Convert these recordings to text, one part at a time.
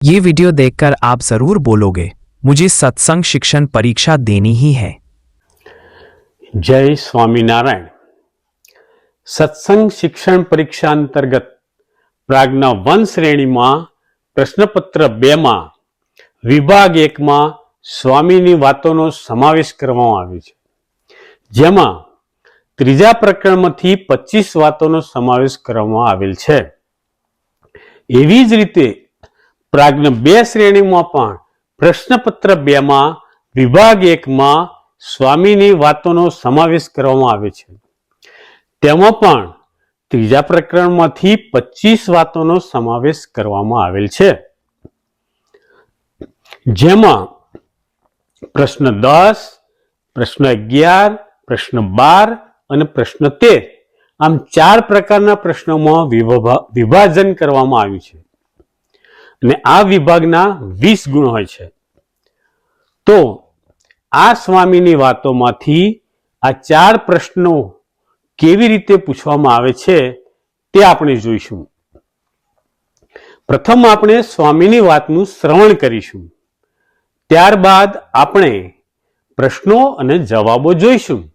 ये वीडियो देखकर आप जरूर बोलोगे मुझे सत्संग शिक्षण परीक्षा देनी ही है જય સ્વામિનારાયણ સત્સંગ શિક્ષણ પરીક્ષા અંતર્ગત પ્રાગના વન શ્રેણીમાં પ્રશ્નપત્ર બેમાં વિભાગ એકમાં સ્વામીની વાતોનો સમાવેશ કરવામાં આવ્યો છે જેમાં ત્રીજા પ્રકરણમાંથી પચીસ વાતોનો સમાવેશ કરવામાં આવેલ છે એવી જ રીતે પ્રાગ્ન બે શ્રેણીમાં પણ પ્રશ્નપત્ર બેમાં, વિભાગ એકમાં સ્વામીની વાતોનો સમાવેશ કરવામાં આવે છે. તેમાં પણ ત્રીજા પ્રકરણમાંથી પચીસ વાતોનો સમાવેશ કરવામાં આવેલ છે. જેમાં પ્રશ્ન દસ, પ્રશ્ન અગિયાર, પ્રશ્ન બાર અને પ્રશ્ન તેર આમ ચાર પ્રકારના પ્રશ્નોમાં વિભા- વિભાજન કરવામાં આવ્યું છે. અને આ વિભાગના વીસ ગુણ હોય છે. તો આ સ્વામીની વાતોમાંથી આ ચાર પ્રશ્નો કેવી રીતે પૂછવામાં આવે છે તે આપણે જોઈશું. પ્રથમ આપણે સ્વામીની વાતનું શ્રવણ કરીશું. ત્યારબાદ આપણે પ્રશ્નો અને જવાબો જોઈશું.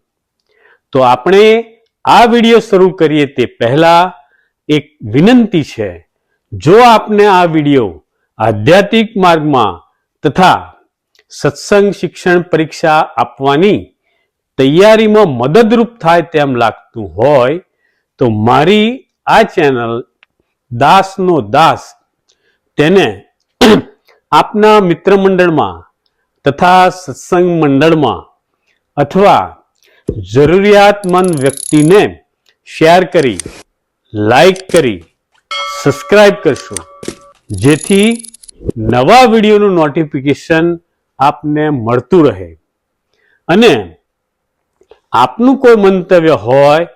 તો આપણે આ વીડિયો શરૂ કરીએ તે પહેલા એક વિનંતી છે. જો આપને આ વિડિયો આધ્યાત્મિક માર્ગમાં તથા સત્સંગ શિક્ષણ પરીક્ષા આપવાની તૈયારીમાં મદદરૂપ થાય તેમ લાગતું હોય, તો મારી આ ચેનલ દાસનો દાસ તેને આપના મિત્ર મંડળમાં તથા સત્સંગ મંડળમાં અથવા જરૂરિયાતમંદ વ્યક્તિને શેર કરી, લાઈક કરી સબસ્ક્રાઇબ કરશો. જેથી નવા વિડીયોનું નોટિફિકેશન આપને મળતું રહે. અને આપનું કોઈ મંતવ્ય હોય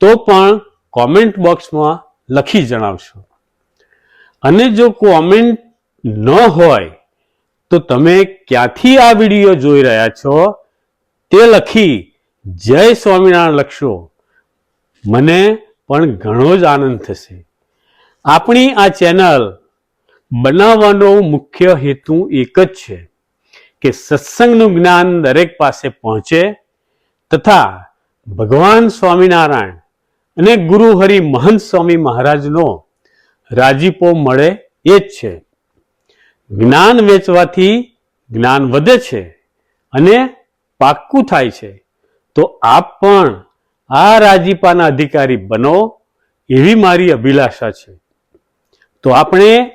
તો પણ કોમેન્ટ બોક્સમાં લખી જણાવશો. અને જો કોમેન્ટ ન હોય તો તમે ક્યાંથી આ વીડિયો જોઈ રહ્યા છો તે લખી જય સ્વામિનારાયણ લખશો. મને પણ ઘણો જ આનંદ થશે. આપણી આ ચેનલ બનાવવાનો મુખ્ય હેતુ એક જ છે કે સત્સંગનું જ્ઞાન દરેક પાસે પહોંચે તથા ભગવાન સ્વામિનારાયણ અને ગુરુ હરિ મહંત સ્વામી મહારાજનો રાજીપો મળે એ જ છે. જ્ઞાન વેચવાથી જ્ઞાન વધે છે અને પાક્કું થાય છે. તો આપ પણ આ રાજીપાના અધિકારી બનો એવી મારી અભિલાષા છે. તો આપણે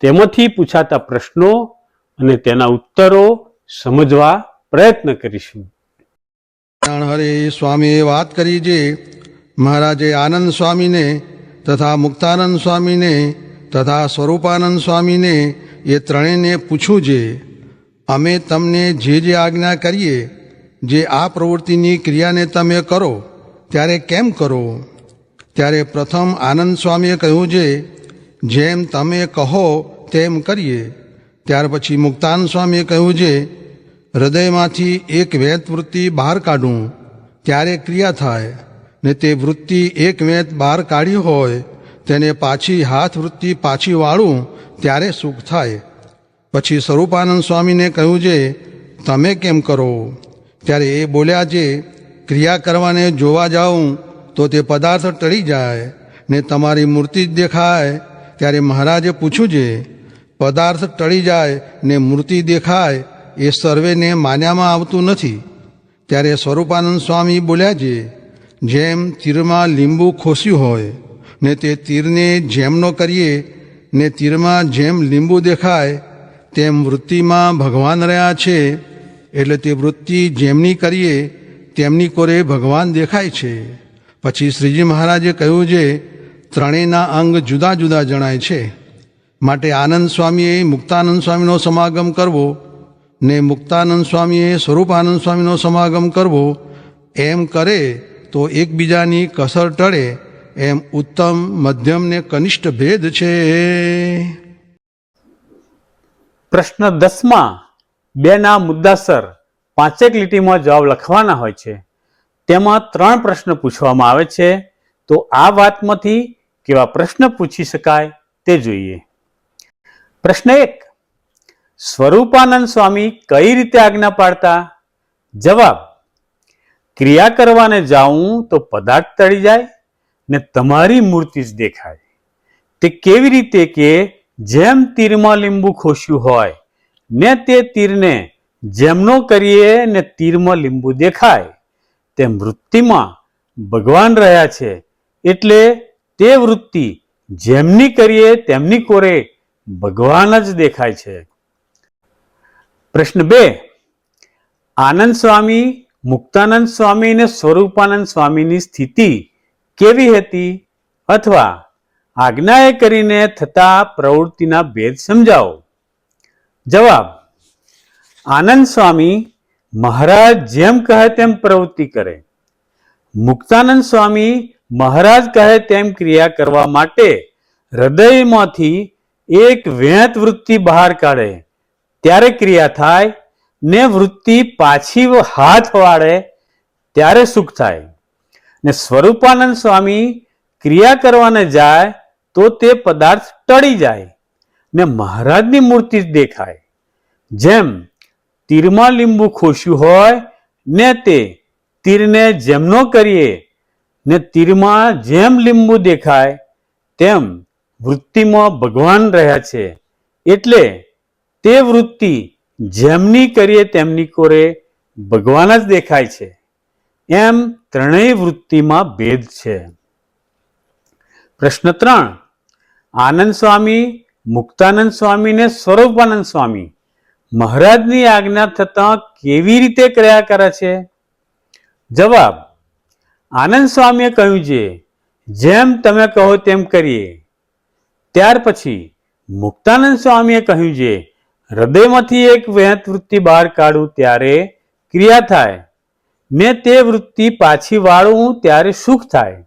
તેમાંથી પૂછાતા પ્રશ્નો અને તેના ઉત્તરો સમજવા પ્રયત્ન કરીશું. હરે સ્વામીએ વાત કરી જે મહારાજે આનંદ સ્વામીને તથા મુક્તાનંદ સ્વામીને તથા સ્વરૂપાનંદ સ્વામીને એ ત્રણેયને પૂછ્યું છે અમે તમને જે જે આજ્ઞા કરીએ, જે આ પ્રવૃત્તિની ક્રિયાને તમે કરો, ત્યારે કેમ કરો? ત્યારે પ્રથમ આનંદ સ્વામીએ કહ્યું છે જેમ તમે કહો તેમ કરીએ. ત્યાર પછી મુક્તાન સ્વામીએ કહ્યું છે હૃદયમાંથી એક વેત વૃત્તિ બહાર કાઢું, ત્યારે ક્રિયા થાય. ને તે વૃત્તિ એક વેત બહાર કાઢી હોય, તેને પાછી હાથ વૃત્તિ પાછી વાળું, ત્યારે સુખ થાય. પછી સ્વરૂપાનંદ સ્વામીને કહ્યું છે તમે કેમ કરો? ત્યારે એ બોલ્યા છે ક્રિયા કરવાને જોવા જાઉં, તો તે પદાર્થ ટળી જાય, ને તમારી મૂર્તિ જ દેખાય ત્યારે મહારાજે પૂછ્યું છે પદાર્થ ટળી જાય ને મૂર્તિ દેખાય, એ સર્વેને માન્યામાં આવતું નથી. ત્યારે સ્વરૂપાનંદ સ્વામી બોલ્યા છે જેમ તીરમાં લીંબુ ખોસ્યું હોય, ને તે તીરને જેમનો કરીએ, ને તીરમાં જેમ લીંબુ દેખાય, તેમ વૃત્તિમાં ભગવાન રહ્યા છે, એટલે તે વૃત્તિ જેમની કરીએ, તેમની કોરે ભગવાન દેખાય છે. પછી શ્રીજી મહારાજે કહ્યું છે ત્રણેયના અંગ જુદા જુદા જણાય છે. માટે આનંદ સ્વામીએ મુક્તાનંદ સ્વામીનો સમાગમ કરવો, ને મુક્તાનંદ સ્વામીએ સ્વરૂપાનંદ સ્વામીનો સમાગમ કરવો, એમ કરે તો એકબીજાની કસર ટળે, એમ ઉત્તમ મધ્યમ ને કનિષ્ઠ ભેદ છે. પ્રશ્ન દસમાં, બેના મુદ્દાસર પાંચેક લીટીમાં જવાબ લખવાના હોય છે. તેમાં ત્રણ પ્રશ્ન પૂછવામાં આવે છે. તો આ વાતમાંથી કેવા પ્રશ્ન પૂછી શકાય તે જોઈએ. પ્રશ્ન એક, સ્વરૂપાનંદ સ્વામી કઈ રીતે આજ્ઞા પાડતા? જવાબ, ક્રિયા કરવાને જાઉં તો પદાર્થ તળી જાય ને તમારી મૂર્તિ જ દેખાય. તે કેવી રીતે કે જેમ તીરમાં લીંબુ ખોશ્યું હોય ને તે તીરને જેમનો કરીએ ને તીરમાં લીંબુ દેખાય, તેમ વૃત્તિમાં ભગવાન રહ્યા છે એટલે તે વૃત્તિ જેમની કરીએ, તેમની કોરે ભગવાન જ દેખાય છે. પ્રશ્ન બે, આનંદ સ્વામી, મુક્તાનંદ સ્વામી અને સ્વરૂપાનંદ સ્વામીની સ્થિતિ કેવી હતી? અથવા આજ્ઞાએ કરીને થતા પ્રવૃત્તિના ભેદ સમજાવો. જવાબ, આનંદ સ્વામી મહારાજ જેમ કહે તેમ પ્રવૃત્તિ કરે. મુક્તાનંદ સ્વામી મહારાજ કહે તેમ ક્રિયા કરવા માટે હૃદયમાંથી એક વેત વૃત્તિ બહાર કાઢે. ત્યારે ક્રિયા થાય ને વૃત્તિ પાછી હાથ વાળે ત્યારે સુખ થાય. ને સ્વરૂપાનંદ સ્વામી ક્રિયા કરવાને જાય તો તે પદાર્થ ટળી જાય ને મહારાજની મૂર્તિ દેખાય. જેમ તીરમાં લીંબુ ખોશ્યું હોય ને તે તીરને જેમનો કરીએ ને તીરમાં જેમ લીંબુ દેખાય, તેમ વૃત્તિમાં ભગવાન રહ્યા છે. એટલે તે વૃત્તિ જેમની કરીએ તેમની કોરે ભગવાન જ દેખાય છે. એમ ત્રણેય વૃત્તિમાં ભેદ છે. પ્રશ્ન ત્રણ, આનંદ સ્વામી, મુક્તાનંદ સ્વામી ને સ્વરૂપાનંદ સ્વામી મહારાજની આજ્ઞા થતા કેવી રીતે કર્યા કરે છે? જવાબ આનંદ સ્વામીએ કહ્યું છે, જેમ તમે કહો તેમ કરીએ. ત્યાર પછી મુક્તાનંદ સ્વામીએ કહ્યું છે, હૃદયમાંથી એક વહેત વૃત્તિ બહાર કાઢું ત્યારે ક્રિયા થાય. ને તે વૃત્તિ પાછી વાળું ત્યારે સુખ થાય.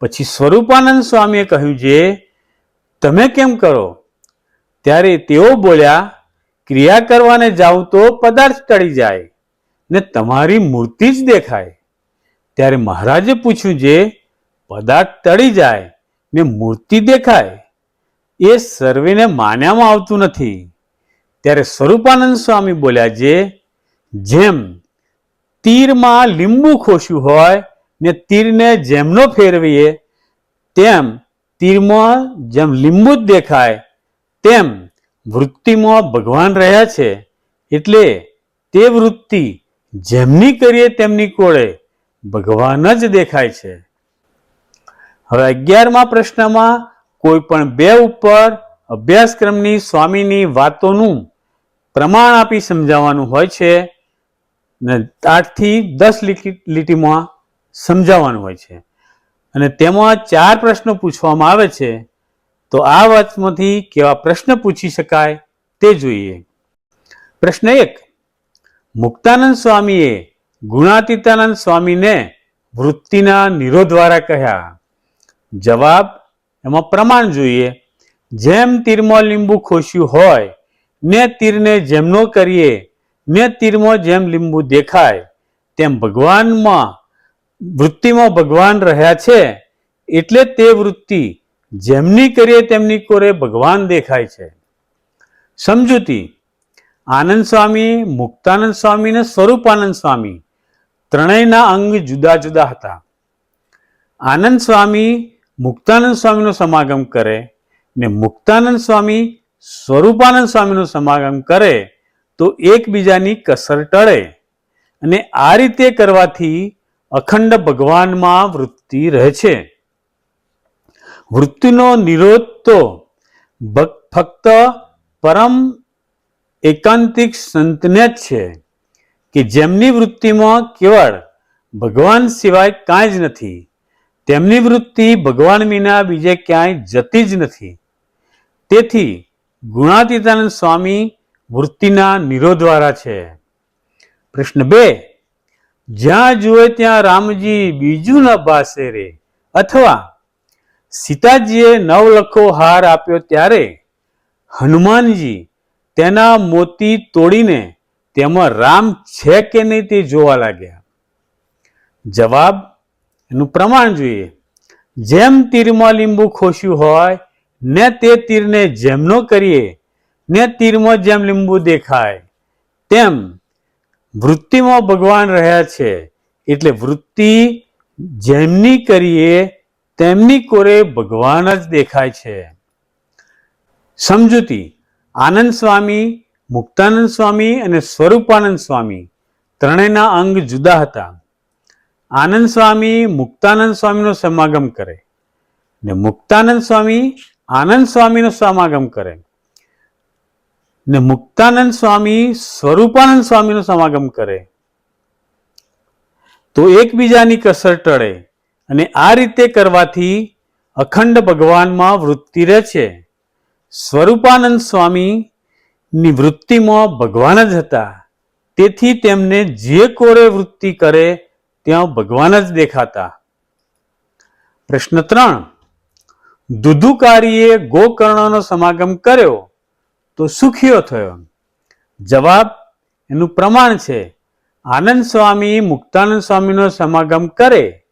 પછી સ્વરૂપાનંદ સ્વામીએ કહ્યું છે, તમે કેમ કરો? ત્યારે તેઓ બોલ્યા, ક્રિયા કરવાને જાવ તો પદાર્થ ટળી જાય ને તમારી મૂર્તિ જ દેખાય. ત્યારે મહારાજે પૂછ્યું જે પદાર્થ તળી જાય ને મૂર્તિ દેખાય, એ સર્વેને માન્યામાં આવતું નથી. ત્યારે સ્વરૂપાનંદ સ્વામી બોલ્યા જે, જેમ તીરમાં લીંબુ ખોશ્યું હોય ને તીરને જેમનો ફેરવીએ, તેમ તીરમાં જેમ લીંબુ જ દેખાય, તેમ વૃત્તિમાં ભગવાન રહ્યા છે, એટલે તે વૃત્તિ જેમની કરીએ તેમની કોળે ભગવાન જ દેખાય છે. હવે અગિયારમાં પ્રશ્નમાં કોઈ પણ બે ઉપર અભ્યાસક્રમની સ્વામીની વાતોનું પ્રમાણ આપી સમજાવવાનું હોય છે ને આઠથી દસ લીટી- લીટીમાં સમજાવવાનું હોય છે. અને તેમાં ચાર પ્રશ્નો પૂછવામાં આવે છે, તો આ વાતમાંથી કેવા પ્રશ્ન પૂછી શકાય તે જોઈએ. પ્રશ્ન એક, મુક્તાનંદ સ્વામીએ ગુણાતીતાનંદ સ્વામીને વૃત્તિના નિરોધ દ્વારા કહ્યા, જવાબ એમાં પ્રમાણ જોઈએ. જેમ તીરમાં લીંબુ ખોશ્યું હોય, ને તીરને જેમનો કરીએ, ને તીરમાં જેમ લીંબુ દેખાય, તેમ ભગવાનમાં, વૃત્તિમાં ભગવાન રહ્યા છે, એટલે તે વૃત્તિ જેમની કરીએ તેમની કોરે ભગવાન દેખાય છે. સમજૂતી, આનંદ સ્વામી, મુક્તાનંદ સ્વામી ને સ્વરૂપાનંદ સ્વામી ત્રણેયના અંગ જુદા જુદા હતા. આનંદ સ્વામી મુક્તાનંદ સ્વામીનો સમાગમ કરે ને મુક્તાનંદ સ્વામી સ્વરૂપાનંદ સ્વામીનો સમાગમ કરે તો એકબીજાની કસર ટળે અને આ રીતે કરવાથી અખંડ ભગવાનમાં વૃત્તિ રહે છે. વૃત્તિનો નિરોધ તો ફક્ત પરમ એકાંતિક સંતને જ છે. કે જેમની વૃત્તિમાં કેવળ ભગવાન સિવાય કાંઈ જ નથી, તેમની વૃત્તિ ભગવાન વિના બીજે ક્યાંય જતી જ નથી. તેથી ગુણાતીતાનંદ સ્વામી વૃત્તિના નિરોધવાળા છે. પ્રશ્ન બે, જ્યાં જુએ ત્યાં રામજી બીજું ન ભાસે રે, અથવા સીતાજીએ નવલખો હાર આપ્યો ત્યારે હનુમાનજી તેના મોતી તોડીને તેમાં રામ છે કે નહીં તે જોવા લાગ્યા. જવાબ, એનું પ્રમાણ જોઈએ. જેમ તીરમાં લીંબુ ખોશ્યું હોય, ને તે તીરને જેમનો કરીએ, ને તીરમાં જેમ લીંબુ દેખાય, તેમ વૃત્તિમાં ભગવાન રહ્યા છે. એટલે વૃત્તિ જેમની કરીએ, તેમની કોરે ભગવાન જ દેખાય છે. સમજૂતી, આનંદ સ્વામી મુક્તાનંદ સ્વામી અને સ્વરૂપાનંદ સ્વામી ત્રણેયના અંગ જુદા હતા. આનંદ સ્વામી મુક્તાનંદ સ્વામીનો સમાગમ કરે ને મુક્તાનંદ સ્વામી આનંદ સ્વામીનો સમાગમ કરે ને મુક્તાનંદ સ્વામી સ્વરૂપાનંદ સ્વામીનો સમાગમ કરે. તો એકબીજાની કસર ટળે અને આ રીતે કરવાથી અખંડ ભગવાનમાં વૃત્તિ રહે છે. સ્વરૂપાનંદ સ્વામીની વૃત્તિમાં ભગવાન જ હતા. તેથી તેમને જે કોરે વૃત્તિ કરે, ત્યાં ભગવાન જ દેખાતા. પ્રશ્ન ત્રણ. દુધુકારીએ ગોકર્ણનો સમાગમ કર્યો તો સુખીઓ થયો. જવાબ, એનું પ્રમાણ છે. આનંદ સ્વામી મુક્તાનંદ સ્વામીનો સમાગમ કરે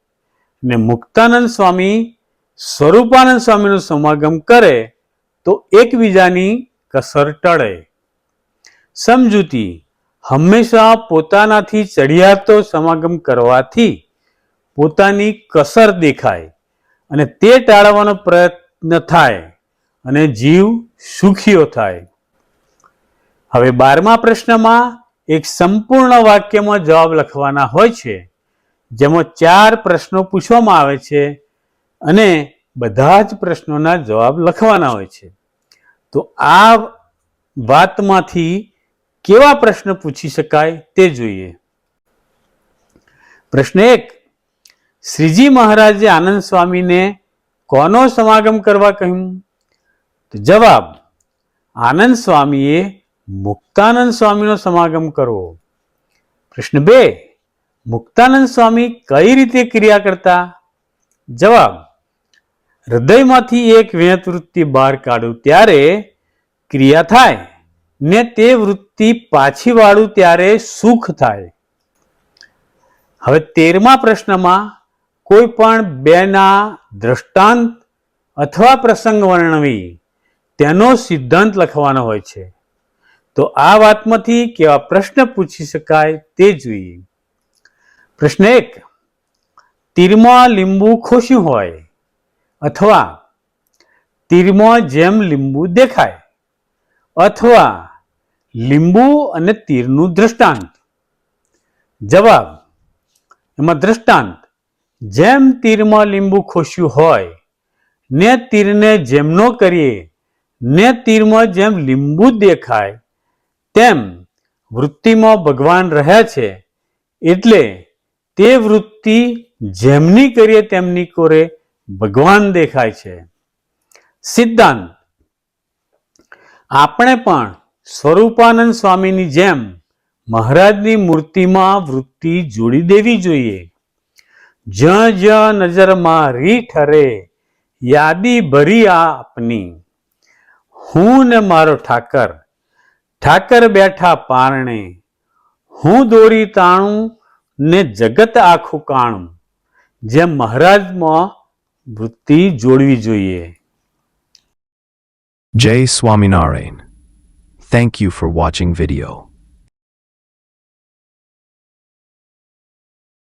ને મુક્તાનંદ સ્વામી સ્વરૂપાનંદ સ્વામીનો સમાગમ કરે તો એકબીજાની કસર ટળે. સમજૂતી, હંમેશા પોતાનાથી ચડિયાતો સમાગમ કરવાથી પોતાની કસર દેખાય અને તે ટાળવાનો પ્રયત્ન થાય અને જીવ સુખીઓ થાય. હવે બારમા પ્રશ્નમાં એક સંપૂર્ણ વાક્યમાં જવાબ લખવાના હોય છે, જેમાં ચાર પ્રશ્નો પૂછવામાં આવે છે અને બધા જ પ્રશ્નોના જવાબ લખવાના હોય છે. તો આ વાતમાંથી કેવા પ્રશ્ન પૂછી શકાય તે જોઈએ. પ્રશ્ન એક, શ્રીજી મહારાજે આનંદ સ્વામીને કોનો સમાગમ કરવા કહ્યું? તો જવાબ, આનંદ સ્વામીએ મુક્તાનંદ સ્વામીનો સમાગમ કરવો. પ્રશ્ન બે, મુક્તાનંદ સ્વામી કઈ રીતે ક્રિયા કરતા? જવાબ હૃદયમાંથી એક વેત વૃત્તિ બહાર કાઢું ત્યારે ક્રિયા થાય ને તે વૃત્તિ પાછી વાળું ત્યારે સુખ થાય. હવે તેરમા પ્રશ્નમાં કોઈ પણ બેના દ્રષ્ટાંત અથવા પ્રસંગ વર્ણવી તેનો સિદ્ધાંત લખવાનો હોય છે. તો આ વાતમાંથી કેવા પ્રશ્ન પૂછી શકાય તે જોઈએ. પ્રશ્ન એક, તીરમાં લીંબુ ખોશ્યું હોય અથવા તીરમાં જેમ લીંબુ દેખાય, અથવા લીંબુ અને તીરનું દ્રષ્ટાંત. જવાબ, એમાં દ્રષ્ટાંત, જેમ તીરમાં લીંબુ ખોશ્યું હોય, ને તીરને જેમનો કરીએ, ને તીરમાં જેમ લીંબુ દેખાય, તેમ વૃત્તિમાં ભગવાન રહ્યા છે, એટલે તે વૃત્તિ જેમની કરીએ તેમની કોરે ભગવાન દેખાય છે. સિદ્ધાંત. આપણે પણ સ્વરૂપાનંદ સ્વામીની જેમ મહારાજની મૂર્તિમાં વૃત્તિ જોડી દેવી જોઈએ. જ્યાં જ્યાં નજરમાં રી ઠરે, યાદી ભરી આપની. હું ને મારો ઠાકર ઠાકર બેઠા પારણે. હું દોરી તાણું ને જગત આખું કાણું. જેમ મહારાજમાં વૃત્તિ જોડવી જોઈએ Jai Swaminarayan. Thank you for watching video.